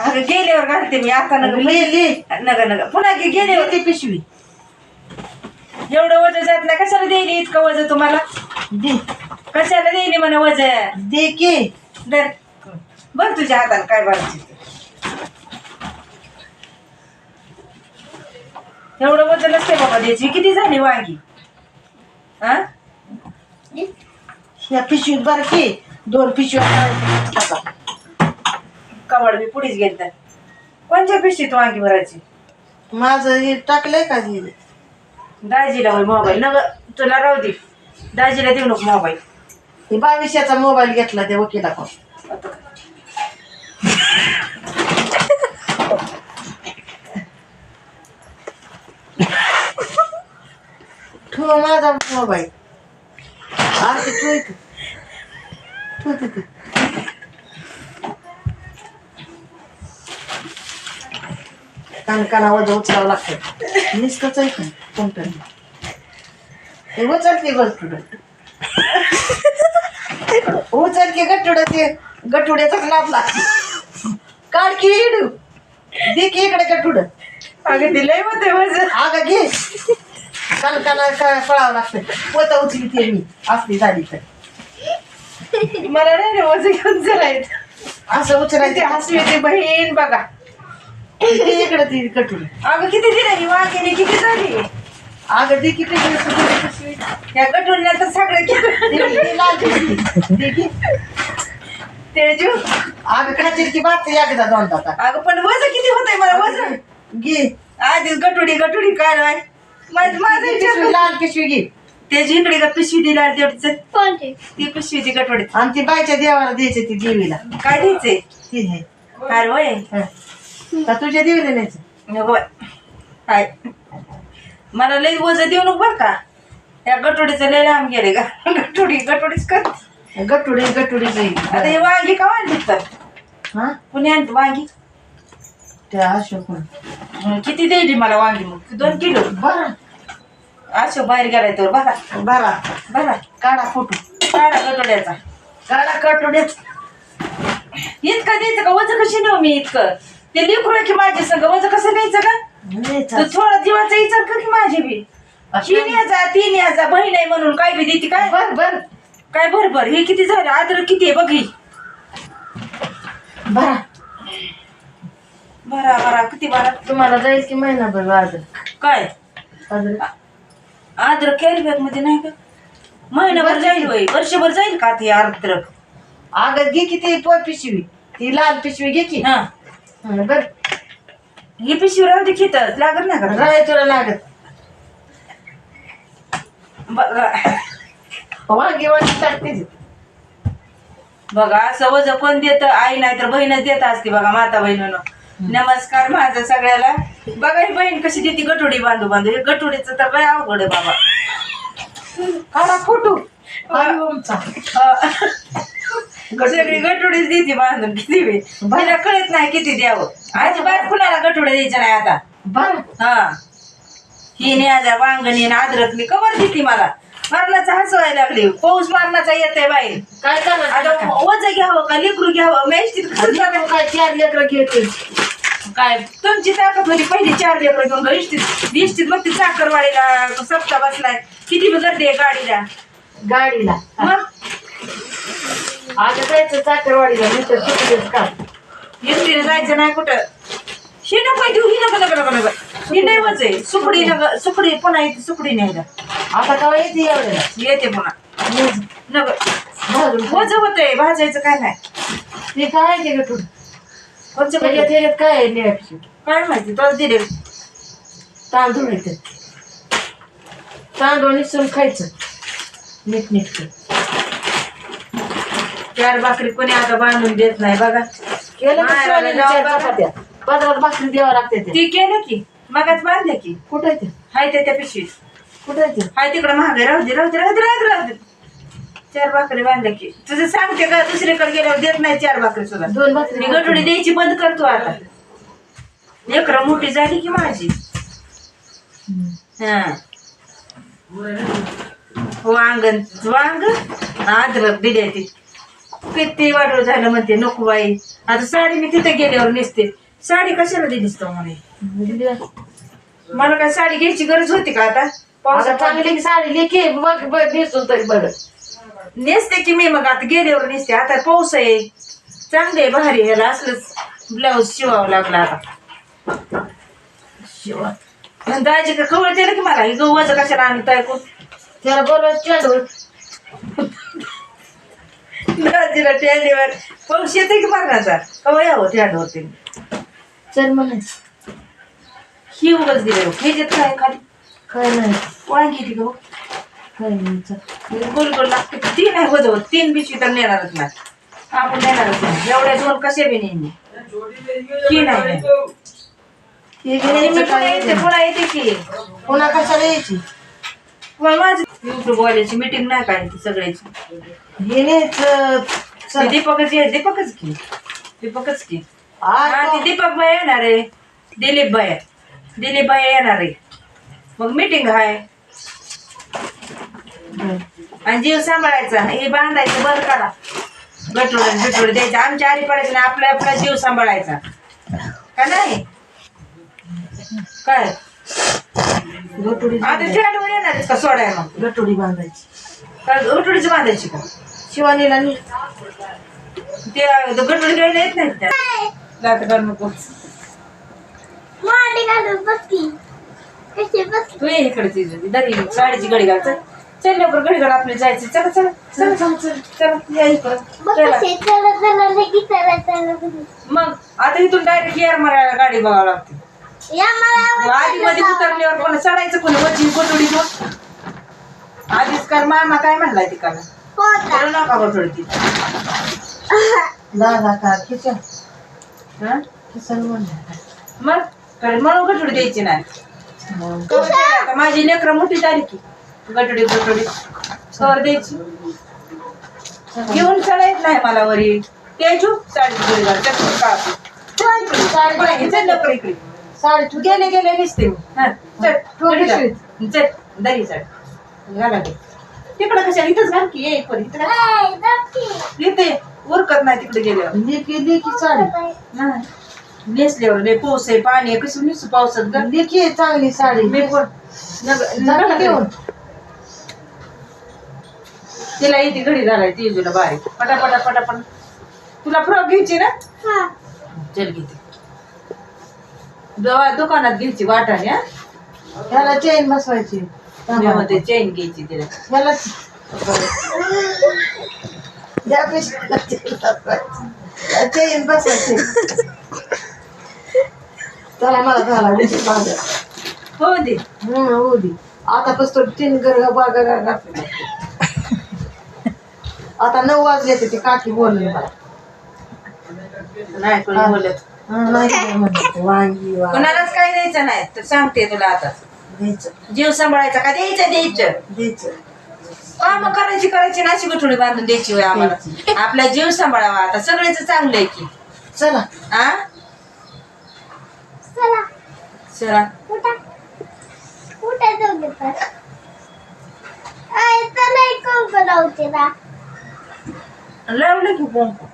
अगं गेल्यावर घालते मी आता नग ले ले नग नग. पुन्हा गे- गेल्यावर. ते पिशवी. एवढं वजन जात नाही कशाला देईली इतकं वजन तुम्हाला? दे. कशाला देईली म्हणा वजन? दे के. दर. बघ तुझ्या हाताला काय बघायचं ते. एवढं वजन नसते बाबा द्यायची. किती झाली वांगी? हा या पिशवीत बरं की. दोन पिशव्या कवड बी पुढेच गेल कोणत्या पिशवीत वांगी भरायची? माझं हे टाकलंय का हे? दाजीला होय मोबाईल. नग तुला राहू दे. दाजीला देऊ नको मोबाईल. हे बावीसशेचा मोबाईल घेतला त्या वकिलाकडून ठेव माझा मोबाईल. आरती ठेव इथं. ठेव तिथे. कान काना वजा उचलावं लागतं आहे का कोणतं हे उचल की गटुड उचल की गटुड ते गटुड्याचाच लाभ लागतो काढ की इडू. दे की इकडे गटुड अगं दिलंय होते वजन. अगं घे. कान काना काय फळावं लागतं पोता उचली ते मी. असली झाली तर. मला नाही रे वजन घेऊन चलायचं. असं ते उचलायचं हसू येते बहीण बघा. दे इकडे ती गटुड अगं किती दिली ही वांग्याने किती झाली? अगं दे की पिशवी या गटून तर सगळं किती दे की. लाल पिशवी दे की. ते जीव अगं खातील की बात एकदा दोनदा आता. अगं पण वजन किती होतंय मला वजन? घे. आधीच गटुडी गटुडी काय राय माझं माझं पिशवी लाल पिशवी घे. त्याची इकडे का पिशवी दिला तेवढीच? कोणते? ती पिशवीची गटोडी आणि ती बायच्या देवाला द्यायची ती देवीला. काय द्यायचंय? ती आहे काय वय हं. का तुझ्या देवीला न्यायचं होय. काय मला लई वजन देऊ नको बरं का. या गटोडीचं लय लांब गेले का गटोडी गटोडीच कर. आता गटुडी गटुडी हे जाईल वांगी का आणली तर? हा? कुणी आणली वांगी? त्या अशोक हं, किती द्यायली मला वांगी मग? दोन किलो. बरा. अशोक बाहेर गेलाय तर बघा. बरा. बघा. काढा फोटो. काढा गटोड्याचा. काढा कटुड्यात इतकं द्यायचं का? वजन कशी नेऊ मी इतकं? ते लिखू की माझे संग वजन कसं न्यायचं का? तू थोडा जीवाचा विचार कर की माझी बी. तीन याचा तीन याचा बहीण आहे म्हणून काय बी देते काय? बर बर. काय बर बर. हे किती झालं? अद्रक किती आहे? बघी बरा बरा बरा किती बरा तुम्हाला जाईल की महिनाभर आज काय? आज अद्रक कॅरी बॅगमध्ये नाही का? महिनाभर जाईल होय. वर्षभर जाईल का ते अद्रक अगं घे की ती पिशवी. ती लाल पिशवी घे की. हा हं, बर ही पिशवी राहू दे खितच लागत नाही का? राय तुला लागत. बघा. वांगी वांगी टाकते. ती. बघा असं वजन कोण देत? आई नाही तर बहीणच देत असते बघा माता बहिणीनं. नमस्कार माझा सगळ्याला. बघा ही बहीण कशी देते गटोडी बांधू बांधू. हे गटोडीचं तर काय अवघड आहे बाबा. काढा फोटो. हरिओमचा सगळी गटोडीच देते बांधून किती वेळ तिला कळत नाही किती द्यावं. अजिबात कुणाला गटोडे द्यायचं नाही आता. बर. हा. ही वांगणी आणि अद्रकनी कवर देते मला. मरणाचा हसवायला लागली. पाऊस मारण्याचा येते बाई काय आता करायचं वज घ्यावं का लेकरू घ्यावं? मॅच काय चार लेकरं घेते काय? तुमची ताकद होती. पहिली चार लेकर घेऊन इष्टीत? इष्टीत मग ती चाकरवाडीला सप्ता बसलाय. किती बी गर्दी आहे गाडीला. गाडीला. मग? आता जायचं चाकरवाडीला नाही तर तिकडेच का? इष्टीने जायचं नाही कुठं? ही नको देऊ ही नको नको नको नको. ही नाही वच आहे पुन्हा येते सुकडी नाही का आता का येते एवढ्याला? येते पुन्हा. नको. वज होतंय भाजायचं काय नाही. ते काय आहे ते गटून कोणचं त्याच्यात म्हणजे? त्याच्यात काय आहे निळ्याची काय माहिती तोच दिले. तांदूळ येते तांदूळ निसून खायचं. नीट नीट चार भाकरी कोणी आता बांधून देत नाही बघा. केलं का चार चपात्या पदरात भाकरी द्यावं लागते ते ती केलं की मगाच बांधले की. कुठं आहे ते हाय त्या त्या पिशवीत. कुठं आहे ते हाय तिकडं महागाई राहू दे राहू दे राहू दे राहू दे राहू दे. चार भाकरी बांधल्या की. तुझं सांगते का दुसरीकडे गेल्यावर देत नाही चार भाकरी सुद्धा. दोन मी भाकरी गटोडी द्यायची बंद करतो आता. लेकरं मोठी झाली की माझी. हा. वांग वांग अद्रक दिली ती किती वाढव झालं म्हणते नको बाई. आता साडी मी तिथे गेल्यावर नेसते. साडी कशाला दिलीस तो म्हणे? मला काय साडी घ्यायची गरज होती का आता? आता पावसात चांगली साडी लेखी मग दिसून तरी बरं नेसते की मी मग आता गेल्यावर नेसते. आता पाऊस आहे. चांगले भारी ह्याला असलंच ब्लाऊज शिवावं लागला आता. शिवा. आणि दाजी का कवळ दिलं की मला? हे कशाला आणत ऐकून त्याला बोलवा चेंडूर टेंडीवर पाऊस येते की मरणाचा? कवा यावं टेंडवरती चल म्हणे ही उगच दिले हे जे काय खाली? काय नाही. वांगी ती गं काय नाही चल. गोल गोल लागते. तीन बिशी तर नेणारच नाही. आपण नेणारच नाही. एवढ्या दोन कसे बी मी. की नाही? पुन्हा येते की. पुन्हा कशाला यायची? मग माझं युट्यूब वाल्याची मिटिंग नाही काय ती सगळ्याची. हे ती दीपकच आहे दीपकच की दीपकच की हा ती दीपक बाई येणार आहे. दिलीप बाई. दिलीप बाई येणार आहे. मग मिटिंग आहे आणि जीव सांभाळायचा हे बांधायचं बंद करा गटोड बिटोड द्यायचं. आमच्या आरी पडायचं नाही आपला आपला जीव सांभाळायचा. का नाही? काय गटुडी आता ट्रेंडवर येणार आहेत का? सोडाय मग गटुडी बांधायची गटोडीच बांधायची का? शिवानीला नी ते गटोडी घ्यायला येत नाहीत त्या. लाथ कर नको. मांडी घालून बसली. कशी बसली? तू ये इकडे ती दरी साडीची गडी घाल. चल. चल लवकर गडी घाल. आपली जायचं चला चला. चला चला चला. चला या इकडं. चला. कशी. मग आता इथून डायरेक्ट एअर मारायला गाडी बघावं लागते. आधी मध्ये उतरल्यावर कोण चढायचं कोणी वरची गोटोडी घेऊन? आधीच काल मामा काय म्हणलाय ती काल कोणता चला नका गोटोडी ती दादा का किचन हं? किचन म्हणलं. मग? कारण म्हणून गटोडी द्यायची नाही. कवर आता माझी लेकरं मोठी झाली की. गटोडी गटोडी कवर द्यायची. घेऊन चढायच नाही मला वरी. त्याचू? साडीची गडी घाल चल साडी इकडे. साडी तू गेले गेले निसते मी. हा, दरी चढ. घाला तिकडं कशाला? इथंच घाल की ये इकडे इथं. इथे. उरकत नाही तिकडे गेल्यावर. लेखी लेखी साडी. नेसल्यावर लय पाऊस आहे पाणी आहे. कसं निसू पावसात लेखी आहे चांगली साडी? मी पण. घेऊन. तिला येते घडी घालाय ती तुला बारीक पटापटा पटापट. तुला फ्रॉक घ्यायची ना? हा. चल घेते. दवा- दुकानात घ्यायची वाटाने हा? ह्याला चेन बसवायची. मध्ये चेन घ्यायची तिला. ह्याला या पिशवीला chain बसवायची. चेन बसवायची. चला मला झाला हो दे. हम्म हो दे. आता तो तीन घर बागा आता नऊ वाजले ते काकी बोलले मला. नाही कोणी हा. बोलत. काय वांगी कोणालाच काही द्यायचं नाही तर सांगते तुला आता. जीव सांभाळायचा का? द्यायचं द्यायचं. काम करायची करायची नाशी गुठुडी बांधून द्यायची होय आम्हाला. आपला जीव सांभाळावा. आता सगळ्याच चांगलं आहे की. चला. आ? चला. चला. जाऊ एक कंक लावते ना. लावलं की कुंकू